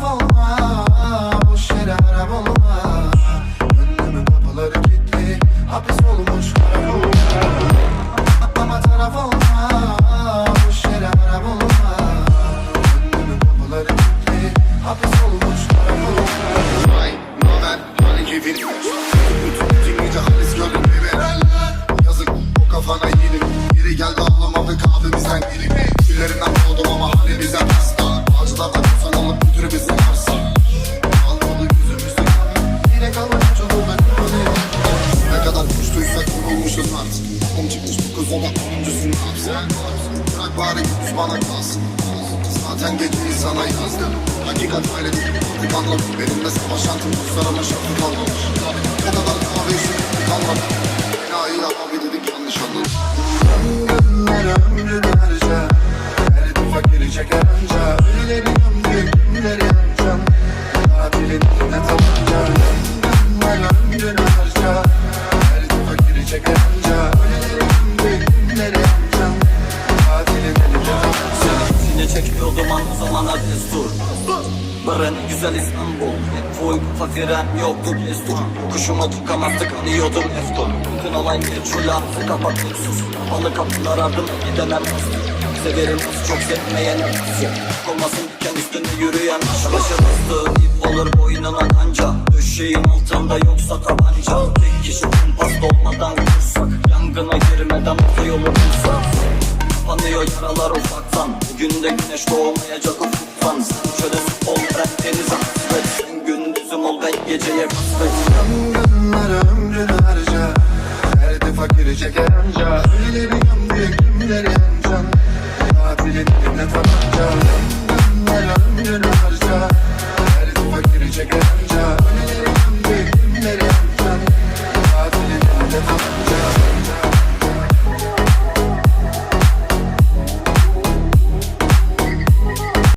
taraf olma Boş yere harap olma. Kapıları kilitli Hapis olmuş Ama taraf olma Boş yere harap olma. Kapıları kilitli Hapis olmuş karakol Nein, hani nein, nein, gewinn Bütün dinleyince halis gördüm bebe Yazık o kafana yedim Geri geldi ablama ve kahvemizden gelip Güllerinden oldum ama hani bizden Yarı gündüz bana kalsın. Zaten geceyi sana yazdım. Hakikat öyle değil. Artık anladım. Benim de savaşan tüm dostlarıma şartı kalmamış. O kadar kahve içtim kalmadı Enayi abi dedik yanlış anladım Sine çekiyordum an o zamana destur. Baren güzel İstanbul. Full fakiren yoktu destur. Kuşuma tukamazdık anıyordum Bütün olay meçhul ağzı kapattık sus. Kapalı kapılar ardına gidemem Severim az çok sevmeyen nasıl Olmasın diken üstünde yürüyen Başa bastığım ip olur boynuna kanca. Döşeğin altında yoksa tabanca. Tek kişi kumpas dolmadan kursak. Yangına girmeden otoyolu bulsak Sarıyor yaralar ufaktan. Bugün de güneş doğmayacak ufuktan. Sen çölesin ol ben denize hasret. Sen gündüzüm ol ben geceye kasvet. Yangınlar ömrünlerce Derdi fakiri çekenca Öyle bir yan diye kimler yancan Katilin eline tabanca. Yangınlar ömrünlerce Derdi fakiri çekenca